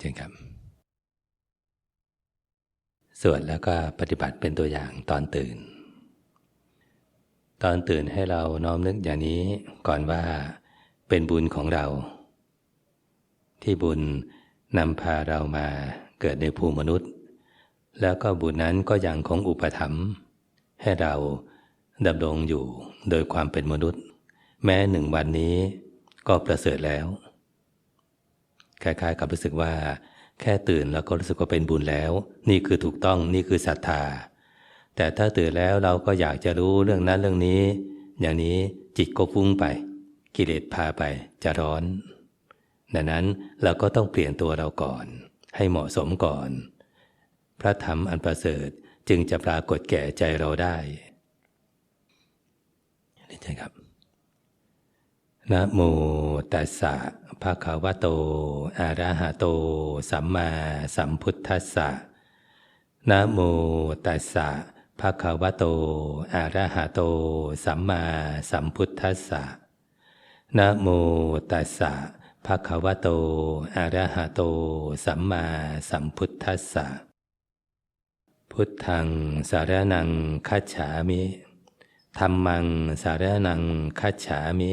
เรียนเชิญครับ สวดแล้วก็ปฏิบัติเป็นตัวอย่างตอนตื่น ตอนตื่นให้เราน้อมนึกอย่างนี้ก่อนว่าเป็นบุญของเรา ที่บุญนำพาเรามาเกิดในภูมิมนุษย์ แล้วก็บุญนั้นก็ยังคงอุปถัมภ์ให้เราดำรงอยู่โดยความเป็นมนุษย์ แม้หนึ่งวันนี้ก็ประเสริฐแล้ว คล้ายๆ กับรู้สึกว่า แค่ตื่นแล้วก็รู้สึกว่าเป็นบุญแล้ว นี่คือถูกต้องนี่คือศรัทธา แต่ถ้าตื่นแล้วเราก็อยากจะรู้เรื่องนั้นเรื่องนี้ อย่างนี้จิตก็ฟุ้งไป กิเลสพาไปจะร้อน ดังนั้นเราก็ต้องเปลี่ยนตัวเราก่อน ให้เหมาะสมก่อน พระธรรมอันประเสริฐจึงจะปรากฏแก่ใจเราได้นี่ใช่ครับ นะโมตัสสะภะคะวะโต อะระหะโต สัมมาสัมพุทธัสสะนะโมตัสสะภะคะวะโต อะระหะโต สัมมาสัมพุทธัสสะนะโมตัสสะภะคะวะโต อะระหะโต สัมมาสัมพุทธัสสะ พุทธังสารนังคัจฉามิธรรมังสารนังคัจฉามิ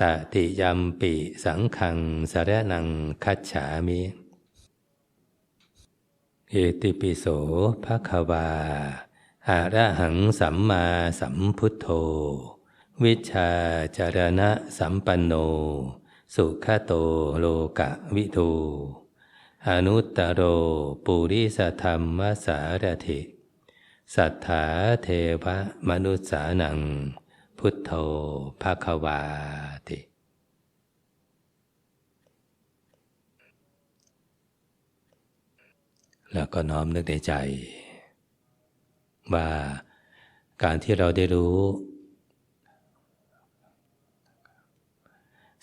ตติยัมปิสังขังสารนังคัจฉามิเอติปิโสภะคะวาอะระหังสัมมาสัมพุทโธ วิชาจารณะสัมปันโน สุขโตโลกะวิทูอนุตตโรปุริสธรรมสารถิ สัทธาเทวมนุษสานัง พุทโธภาควาติ แล้วก็น้อมนึกในใจ ว่าการที่เราได้รู้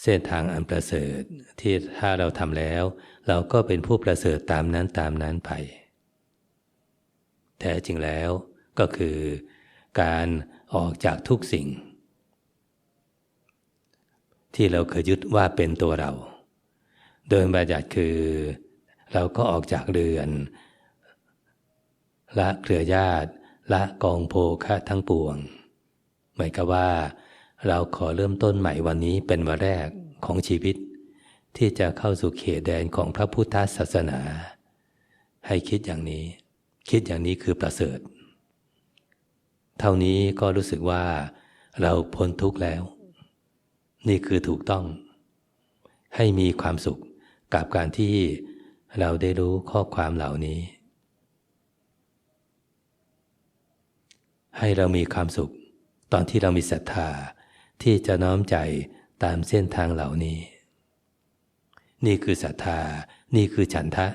เส้นทางอันประเสริฐที่ถ้าเราทำแล้ว เราก็เป็นผู้ประเสริฐตามนั้นตามนั้นไป แท้จริงแล้วก็คือการออกจากทุกสิ่ง ที่เราเคยยึดว่าเป็นตัวเรา โดยบัญญัติคือ เราก็ออกจากเรือน ละเครือญาติละกองโภคะทั้งปวง หมายกับว่า เราขอเริ่มต้นใหม่วันนี้เป็นวันแรกของชีวิต ที่จะเข้าสู่เขตแดนของพระพุทธศาสนา ให้คิดอย่างนี้ คิดอย่างนี้คือประเสริฐ เท่านี้ก็รู้สึกว่าเราพ้นทุกข์แล้ว นี่คือถูกต้อง ให้มีความสุขกับการที่เราได้รู้ข้อความเหล่านี้ ให้เรามีความสุข ตอนที่เรามีศรัทธาที่จะน้อมใจตามเส้นทางเหล่านี้ นี่คือศรัทธา นี่คือฉันทะ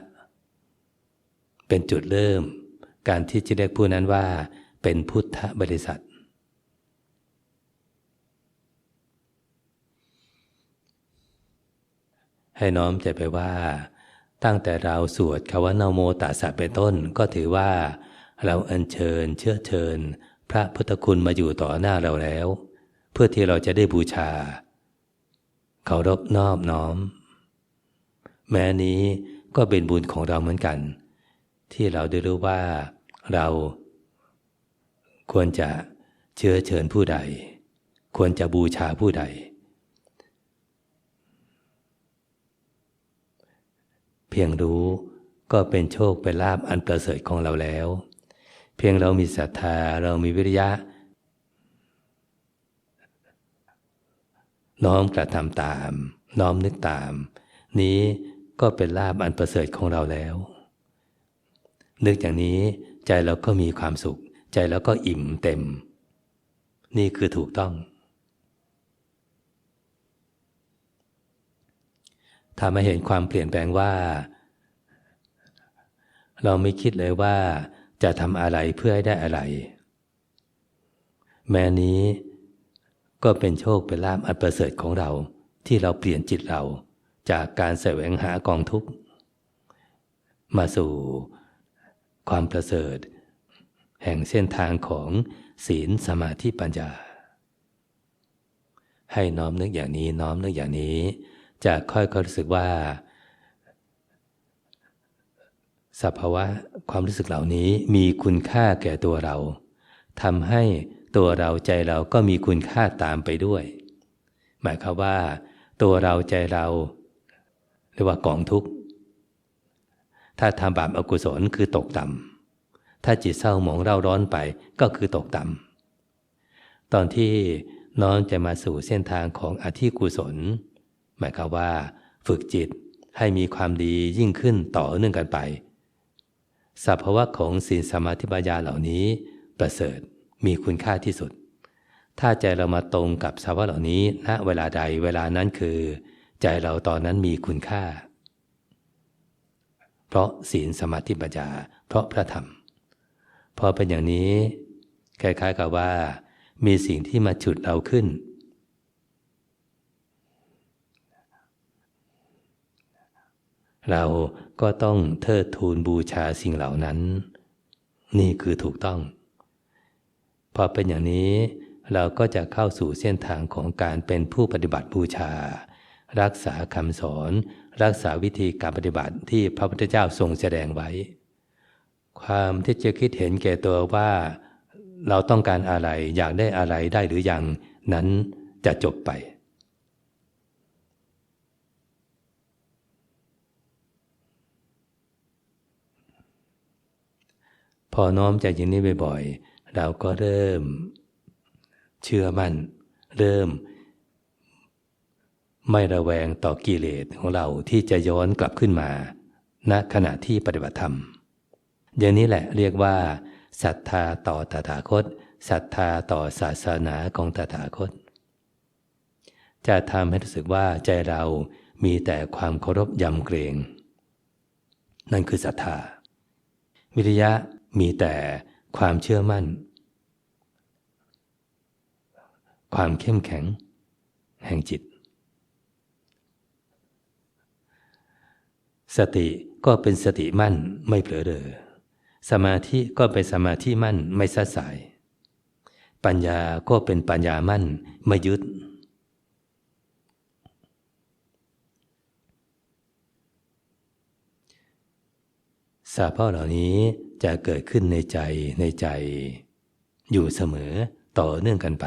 เป็นจุดเริ่ม การที่จะเรียกผู้นั้นว่า เป็นพุทธบริษัท ให้น้อมใจไปว่า ตั้งแต่เราสวดคำว่านโมตัสสะเป็นต้นก็ถือว่า เราอัญเชิญเชื่อเชิญ พระพุทธคุณมาอยู่ต่อหน้าเราแล้ว เพื่อที่เราจะได้บูชาเคารพนอบน้อม แม้นี้ก็เป็นบุญของเราเหมือนกัน ที่เราได้รู้ว่าเราควรจะเชื้อเชิญผู้ใด ควรจะบูชาผู้ใด เพียงรู้ก็เป็นโชคเป็นลาบอันประเสริฐของเราแล้ว เพียงเรามีศรัทธาเรามีวิริยะ น้อมกระทำตาม น้อมนึกตาม นี้ก็เป็นลาบอันประเสริฐของเราแล้ว นึกอย่างนี้ใจเราก็มีความสุข ใจเราก็อิ่มเต็ม นี่คือถูกต้อง ทำให้เห็นความเปลี่ยนแปลงว่า เราไม่คิดเลยว่าจะทำอะไรเพื่อให้ได้อะไร แม้นี้ก็เป็นโชคเป็นลาภอันประเสริฐของเราที่เราเปลี่ยนจิตเราจากการแสวงหากองทุกข์ มาสู่ความประเสริฐ แห่งเส้นทางของศีลสมาธิปัญญา ให้น้อมนึกอย่างนี้น้อมนึกอย่างนี้ จะค่อยๆรู้สึกว่าสภาวะความรู้สึกเหล่านี้มีคุณค่าแก่ตัวเราทำให้ตัวเราใจเราก็มีคุณค่าตามไปด้วย หมายความว่า ตัวเราใจเราเรียกว่ากองทุกข์ ถ้าทำบาปอกุศลคือตกต่ำถ้าจิตเศร้าหมองเร่าร้อนไปก็คือตกต่ำตอนที่น้องจะมาสู่เส้นทางของอธิกุศล หมายความว่า ฝึกจิตให้มีความดียิ่งขึ้นต่อเนื่องกันไปสภาวะของศีลสมาธิปัญญาเหล่านี้ประเสริฐมีคุณค่าที่สุด ถ้าใจเรามาตรงกับสภาวะเหล่านี้ณเวลาใดเวลานั้นคือ ใจเราตอนนั้นมีคุณค่า เพราะศีลสมาธิปัญญา เพราะพระธรรม พอเป็นอย่างนี้คล้ายๆกับว่า มีสิ่งที่มาฉุดเราขึ้น เราก็ต้องเทิดทูนบูชาสิ่งเหล่านั้น นี่คือถูกต้อง พอเป็นอย่างนี้เราก็จะเข้าสู่เส้นทางของการเป็นผู้ปฏิบัติบูชา รักษาคำสอน รักษาวิธีการปฏิบัติที่พระพุทธเจ้าทรงแสดงไว้ ความที่จะคิดเห็นแก่ตัวว่า เราต้องการอะไรอยากได้อะไรได้หรือยังนั้นจะจบไป พอน้อมใจอย่างนี้บ่อยๆ เราก็เริ่มเชื่อมั่น เริ่ม ไม่ระแวงต่อกิเลสของเราที่จะย้อนกลับขึ้นมาณขณะที่ปฏิบัติธรรม อย่างนี้แหละเรียกว่าศรัทธาต่อตถาคตศรัทธาต่อศาสนาของตถาคต จะทำให้รู้สึกว่าใจเรามีแต่ความเคารพยำเกรง นั่นคือศรัทธา วิริยะ มีแต่ความเชื่อมั่น ความเข้มแข็ง แห่งจิต สติก็เป็นสติมั่นไม่เผลอเรอสมาธิก็เป็นสมาธิมั่นไม่สัดสาย ปัญญาก็เป็นปัญญามั่นไม่ยึด สาภาพเหล่านี้จะเกิดขึ้นในใจในใจ อยู่เสมอต่อเนื่องกันไป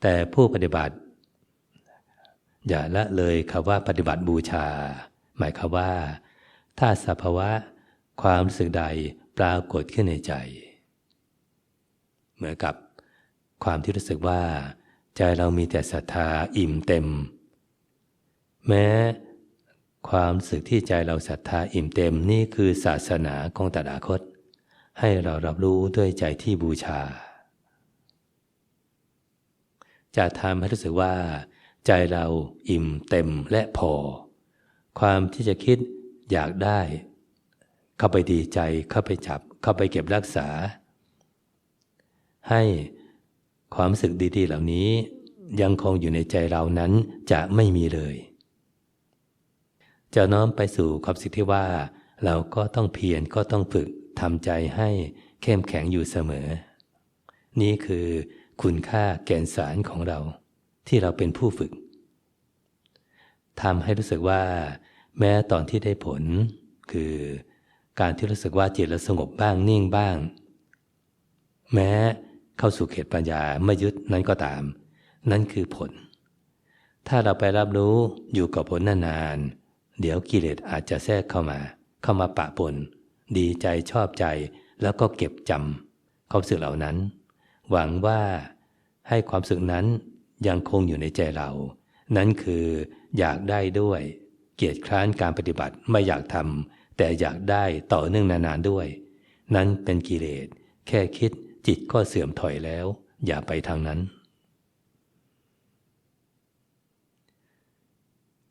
แต่ผู้ปฏิบัติ อย่าละเลยคำว่าปฏิบัติบูชา หมายความว่า ถ้าสภาวะความรู้สึกใดปรากฏขึ้นในใจ เหมือนกับความที่รู้สึกว่า ใจเรามีแต่ศรัทธาอิ่มเต็ม แม้ ความสึกที่ใจเราศรัทธาอิ่มเต็มนี่คือศาสนาของตถาคต ให้เรารับรู้ด้วยใจที่บูชา จะทำให้รู้สึกว่า ใจเราอิ่มเต็มและพอ ความที่จะคิดอยากได้ เข้าไปดีใจเข้าไปจับ เข้าไปเก็บรักษา ให้ความรู้สึกดี ๆ เหล่านี้ยังคงอยู่ในใจเรานั้นจะไม่มีเลย จะน้อมไปสู่ความสิทธิว่า เราก็ต้องเพียรก็ต้องฝึกทำใจให้เข้มแข็งอยู่เสมอ นี่คือคุณค่าแก่นสารของเรา ที่เราเป็นผู้ฝึกทำให้รู้สึกว่า แม้ตอนที่ได้ผล คือการที่รู้สึกว่าจิตเราสงบบ้างนิ่งบ้าง แม้เข้าสู่เขตปัญญาไม่ยึดนั้นก็ตาม นั่นคือผล ถ้าเราไปรับรู้อยู่กับผลนานๆ เดี๋ยวกิเลสอาจจะแทรกเข้ามา เข้ามาปะปน ดีใจชอบใจแล้วก็เก็บจำความสึกเหล่านั้น หวังว่าให้ความสึกนั้นยังคงอยู่ในใจเรา นั้นคืออยากได้ด้วย เกียรติคร้านการปฏิบัติไม่อยากทำแต่อยากได้ต่อเนื่องนานๆด้วย นั้นเป็นกิเลส แค่คิดจิตก็เสื่อมถอยแล้ว อย่าไปทางนั้น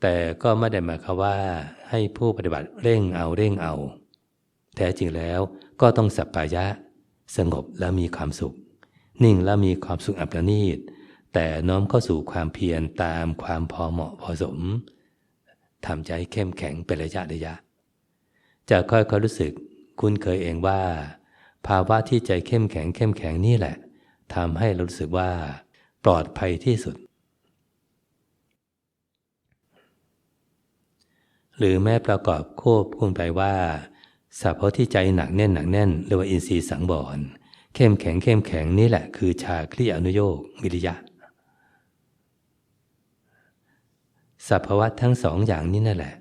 แต่ก็ไม่ได้หมายความว่าให้ผู้ปฏิบัติเร่งเอาเร่งเอา แท้จริงแล้วก็ต้องสัปปายะ สงบและมีความสุข นิ่งและมีความสุขอัปรณีต แต่น้อมเข้าสู่ความเพียรตามความพอเหมาะพอสมทำใจเข้มแข็งเป็นระยะระยะ จะค่อยๆรู้สึกคุ้นเคยเองว่า ภาวะที่ใจเข้มแข็งเข้มแข็งนี่แหละทำให้เรารู้สึกว่า ปลอดภัยที่สุด หรือแม้ประกอบควบคุมไปว่าสัพพที่ใจหนักแน่นหนักแน่นเรียกว่าอินทรีย์สังบรเข้มแข็งเข้มแข็งนี่แหละคือชาคลีอนุโยกวิริยะสัพพะทั้งสองอย่างนี้นั่นแหละ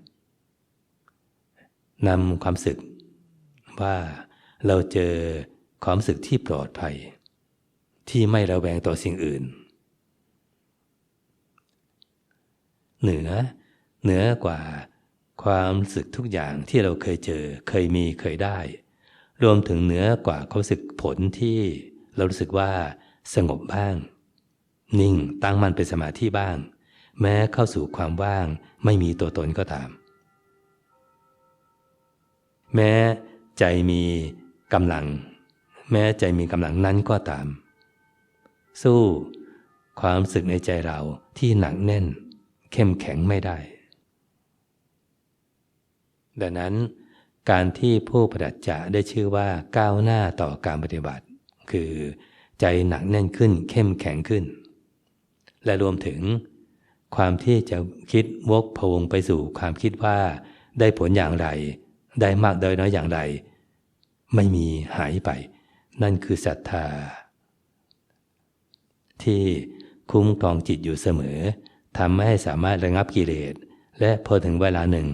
นำความสึกว่าเราเจอความสึกที่ปลอดภัย ที่ไม่ระแวงต่อสิ่งอื่น เหนือ เหนือกว่า ความรู้สึกทุกอย่างที่เราเคยเจอ เคยมีเคยได้ รวมถึงเหนือกว่าความรู้สึกผลที่เรารู้สึกว่าสงบบ้าง นิ่งตั้งมันเป็นสมาธิบ้าง แม้เข้าสู่ความว่างไม่มีตัวตนก็ตาม แม้ใจมีกำลัง แม้ใจมีกำลังนั้นก็ตาม สู้ความรู้สึกในใจเราที่หนักแน่น เข้มแข็งไม่ได้ ดังนั้นการที่ผู้ปฏิบัติจะได้ชื่อว่าก้าวหน้าต่อการปฏิบัติ คือใจหนักแน่นขึ้นเข้มแข็งขึ้น และรวมถึง ความที่จะคิดวกพวงไปสู่ความคิดว่าได้ผลอย่างไร ได้มากได้น้อยอย่างไร ไม่มีหายไป นั่นคือศรัทธา ที่คุ้มครองจิตอยู่เสมอทำให้สามารถระงับกิเลสและพอถึงเวลาหนึ่ง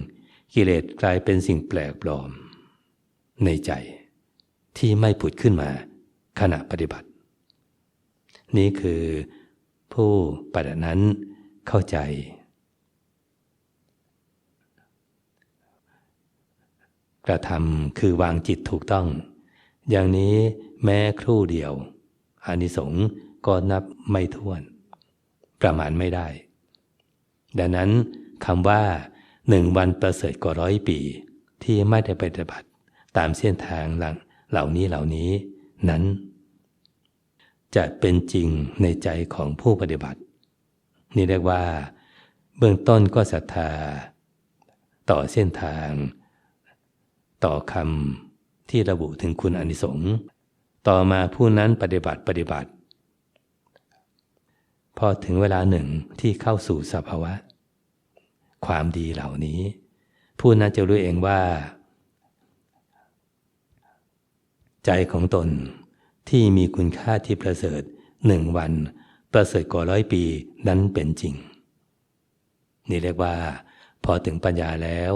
กิเลสกลายเป็นสิ่งแปลกปลอม ในใจที่ไม่ผุดขึ้นมาขณะปฏิบัติ นี่คือผู้ปฏิบัตินั้นเข้าใจ กระทำคือวางจิตถูกต้อง อย่างนี้แม้ครู่เดียวอานิสงส์ก็นับไม่ถ้วน ประมาณไม่ได้ ดังนั้นคำว่า หนึ่งวันประเสริฐกว่าร้อยปี ที่ไม่ได้ปฏิบัติตามเส้นทางเหล่านี้เหล่านี้ นั้น จะเป็นจริงในใจของผู้ปฏิบัติ นี่เรียกว่า เบื้องต้นก็ศรัทธา ต่อเส้นทาง ต่อคำที่ระบุถึงคุณอนิสงส์ต่อมาผู้นั้นปฏิบัติปฏิบัติ พอถึงเวลาหนึ่งที่เข้าสู่สภาวะ ความดีเหล่านี้ ผู้นั้นจะรู้เองว่า ใจของตนที่มีคุณค่าที่ประเสริฐหนึ่งวัน ประเสริฐกว่าร้อยปีนั้นเป็นจริง นี่เรียกว่า พอถึงปัญญาแล้ว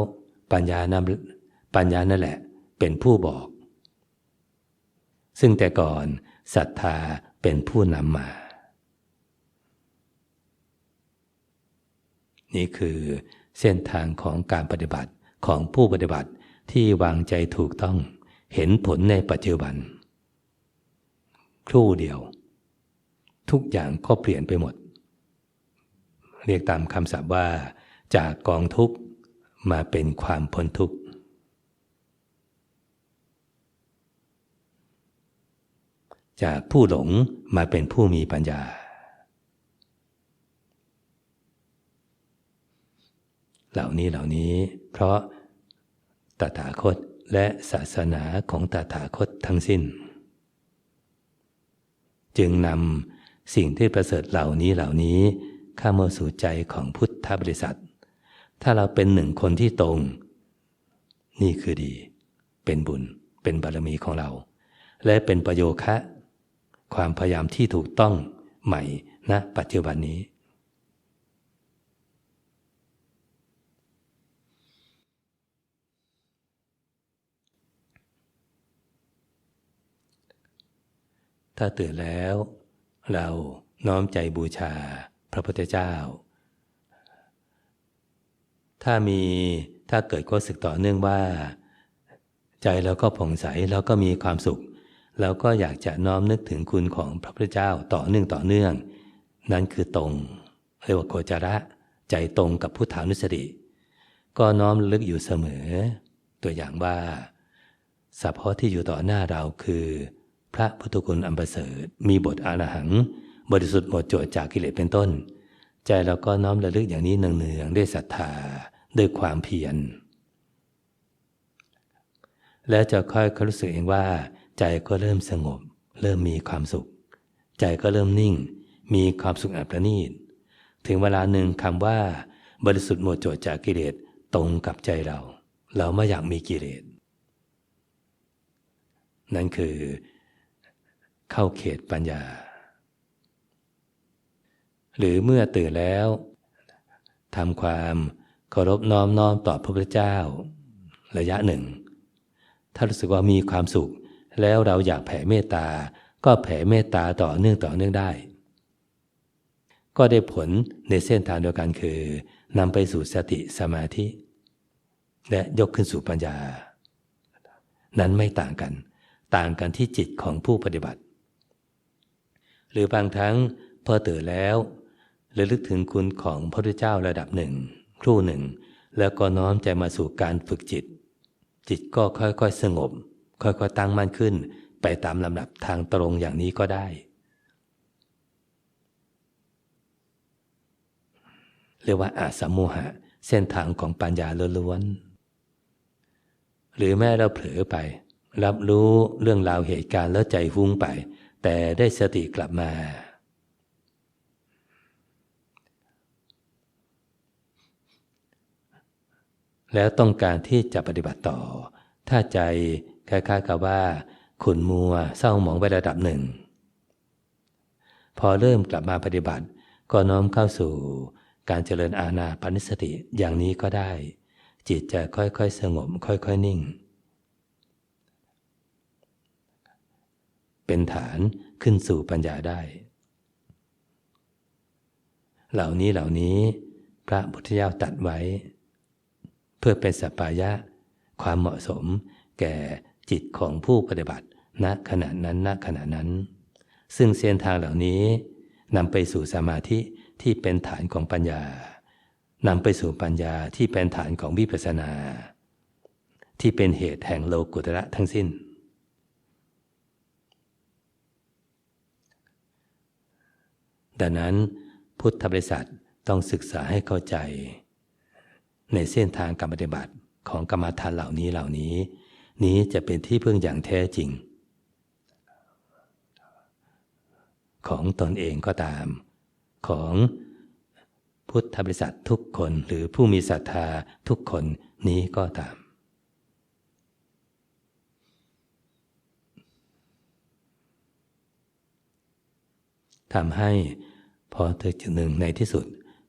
ปัญญานั้นปัญญานั่นแหละ เป็นผู้บอก ซึ่งแต่ก่อนศรัทธาเป็นผู้นำมา นี่คือเส้นทางของการปฏิบัติของผู้ปฏิบัติที่วางใจถูกต้อง เห็นผลในปัจจุบัน ครู่เดียว ทุกอย่างก็เปลี่ยนไปหมด เรียกตามคำศัพท์ว่า จากกองทุกข์มาเป็นความพ้นทุกข์จากผู้หลงมาเป็นผู้มีปัญญา เหล่านี้เหล่านี้ เพราะตถาคตและศาสนาของตถาคตทั้งสิ้น จึงนำสิ่งที่ประเสริฐเหล่านี้เหล่านี้เข้ามาสู่ใจของพุทธบริษัท ถ้าเราเป็นหนึ่งคนที่ตรง นี่คือดี เป็นบุญเป็นบารมีของเรา และเป็นประโยคะ ความพยายามที่ถูกต้องใหม่ณนะปัจจุบันนี้ ถ้าตื่นแล้ว เราน้อมใจบูชาพระพุทธเจ้า ถ้ามีถ้าเกิดก็สึกต่อเนื่องว่า ใจเราก็ผ่องใสเราก็มีความสุขเราก็อยากจะน้อมนึกถึงคุณของพระพุทธเจ้าต่อเนื่องต่อเนื่อง นั่นคือตรงเรียกว่าโคจระ ใจตรงกับพุทธานุสติก็น้อมลึกอยู่เสมอ ตัวอย่างว่าสัพพะที่อยู่ต่อหน้าเราคือ พระพุทธคุณอันประเสริฐมีบทอาหัง บริสุทธิ์หมดจดจากกิเลสเป็นต้น ใจเราก็น้อมระลึกอย่างนี้เนืองๆด้วยศรัทธาด้วยความเพียร แล้วจะค่อยรู้สึกเองว่า ใจก็เริ่มสงบ เริ่มมีความสุข ใจก็เริ่มนิ่ง มีความสุขอันประณีต ถึงเวลาหนึ่งคำว่า บริสุทธิ์หมดจดจากกิเลสตรงกับใจเรา เราไม่อยากมีกิเลสนั่นคือ เข้าเขตปัญญา หรือเมื่อตื่นแล้วทำความเคารพน้อมน้อมต่อพระพุทธเจ้า ระยะหนึ่ง ถ้ารู้สึกว่ามีความสุข แล้วเราอยากแผ่เมตตา ก็แผ่เมตตาต่อเนื่องต่อเนื่องได้ ก็ได้ผลในเส้นทางเดียวกันคือนำไปสู่สติสมาธิ และยกขึ้นสู่ปัญญา นั้นไม่ต่างกัน ต่างกันที่จิตของผู้ปฏิบัติ หรือบางครั้งพอตื่นแล้วระลึกถึงคุณของพระพุทธเจ้าระดับหนึ่ง ครู่หนึ่ง แล้วก็น้อมใจมาสู่การฝึกจิต จิตก็ค่อยๆสงบ ค่อยๆตั้งมั่นขึ้น ไปตามลำดับทางตรงอย่างนี้ก็ได้ เรียกว่าอาสมุหะ เส้นทางของปัญญาล้วนๆหรือแม้เราเผลอไป รับรู้เรื่องราวเหตุการณ์แล้วใจฟุ้งไป แต่ได้สติกลับมา แล้วต้องการที่จะปฏิบัติต่อ ถ้าใจคล้ายๆกับว่า ขุนมัวเศร้าหมองไประดับหนึ่ง พอเริ่มกลับมาปฏิบัติ ก็น้อมเข้าสู่การเจริญอาณาปณิสติอย่างนี้ก็ได้ จิตจะค่อยๆ สงบค่อยๆ นิ่ง เป็นฐานขึ้นสู่ปัญญาได้ เหล่านี้เหล่านี้พระพุทธเจ้าตัดไว้ เพื่อเป็นสัปปายะ ความเหมาะสมแก่จิตของผู้ปฏิบัติณขณะนั้นณขณะนั้น ซึ่งเส้นทางเหล่านี้นำไปสู่สมาธิที่เป็นฐานของปัญญานำไปสู่ปัญญาที่เป็นฐานของวิปัสสนา ที่เป็นเหตุแห่งโลกุตระทั้งสิ้น ดังนั้นพุทธบริษัทต้องศึกษาให้เข้าใจ ในเส้นทางการปฏิบัติของกรรมฐานเหล่านี้เหล่านี้ นี้จะเป็นที่พึ่งอย่างแท้จริง ของตนเองก็ตาม ของพุทธบริษัททุกคนหรือผู้มีศรัทธาทุกคนนี้ก็ตาม ทำให้พอถึงจุดหนึ่งในที่สุด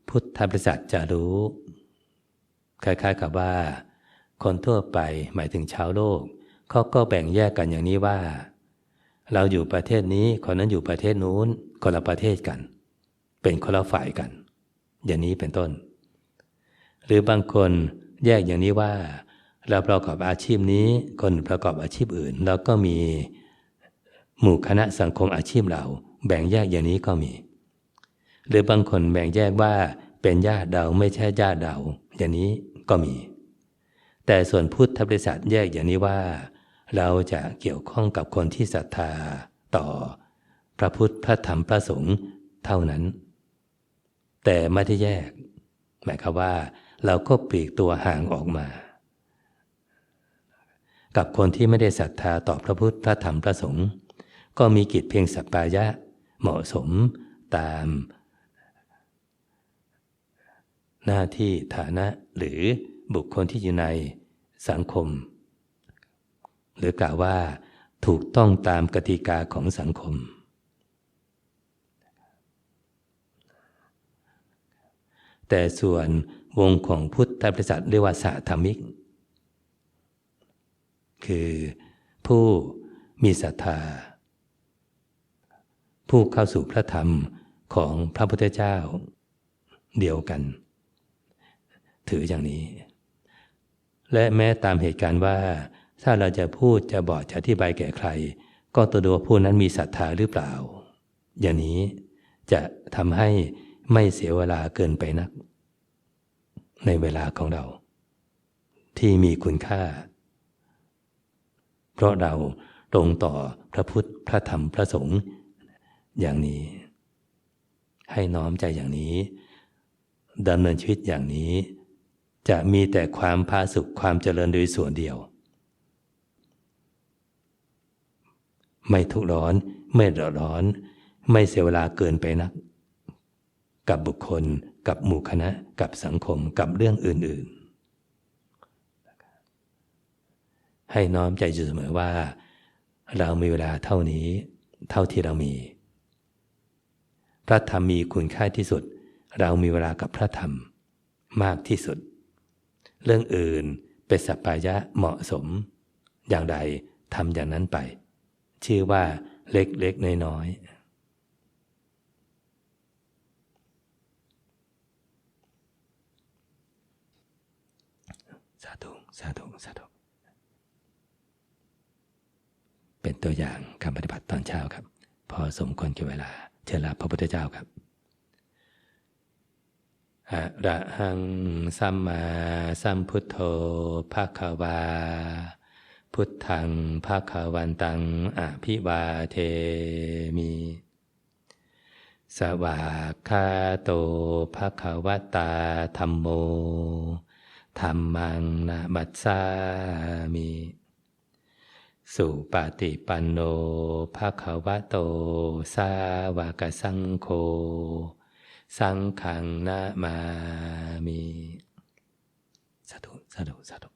พุทธบริษัทจะรู้ คล้ายๆกับว่า คนทั่วไปหมายถึงชาวโลกเขาก็แบ่งแยกกันอย่างนี้ว่า เราอยู่ประเทศนี้คนนั้นอยู่ประเทศนู้นคนละประเทศกัน เป็นคนละฝ่ายกัน อย่างนี้เป็นต้น หรือบางคนแยกอย่างนี้ว่า เราประกอบอาชีพนี้คนประกอบอาชีพอื่นแล้วก็มีหมู่คณะสังคมอาชีพเรา แบ่งแยกอย่างนี้ก็มี หรือบางคนแบ่งแยกว่าเป็นญาติเราไม่ใช่ญาติเราอย่างนี้ก็มี แต่ส่วนพุทธบริษัทแยกอย่างนี้ว่า เราจะเกี่ยวข้องกับคนที่ศรัทธาต่อ พระพุทธพระธรรมพระสงฆ์เท่านั้น แต่ไม่ได้แยก หมายความว่า เราก็ปลีกตัวห่างออกมา กับคนที่ไม่ได้ศรัทธาต่อพระพุทธพระธรรมพระสงฆ์ก็มีกิจเพียงสัปปายะ เหมาะสมตาม หน้าที่ฐานะหรือบุคคลที่อยู่ในสังคม หรือกล่าวว่าถูกต้องตามกติกาของสังคม แต่ส่วนวงของพุทธบริษัทเรียกว่าสาธรรมิก คือผู้มีศรัทธา ผู้เข้าสู่พระธรรมของพระพุทธเจ้าเดียวกัน ถืออย่างนี้ และแม้ตามเหตุการณ์ว่า ถ้าเราจะพูดจะบอกจะอธิบายแก่ใคร ก็ตัวดูผู้นั้นมีศรัทธาหรือเปล่า อย่างนี้จะทำให้ไม่เสียเวลาเกินไปนัก ในเวลาของเรา ที่มีคุณค่า เพราะเราตรงต่อพระพุทธพระธรรมพระสงฆ์ อย่างนี้ ให้น้อมใจอย่างนี้ดำเนินชีวิตอย่างนี้ จะมีแต่ความพาสุขความเจริญโดยส่วนเดียว ไม่ทุกร้อนไม่เดือดร้อน ไม่เสียเวลาเกินไปนัก กับบุคคลกับหมู่คณะ กับสังคมกับเรื่องอื่น ๆ ให้น้อมใจอยู่เสมอว่า เรามีเวลาเท่านี้ เท่าที่เรามี พระธรรมมีคุณค่าที่สุด เรามีเวลากับพระธรรมมากที่สุด เรื่องอื่นเป็นสัพพายะเหมาะสม อย่างใดทำอย่างนั้นไป ชื่อว่าเล็กๆน้อยๆสาธุสาธุสาธุเป็นตัวอย่างการปฏิบัติตอนเช้าครับ พอสมควรกับเวลา เชิญลาพระพุทธเจ้าครับอะระหังสัมมาสัมพุทโธภาควา พุทธังภาควันตังอภิวาเทมิสวากขาโตภาควตาธรรมโมธรรมังนามัสสามิ สุปฏิปันโนภะคะวะโต สาวกสังโฆ สังขังนามามิสาธุสาธุสาธุ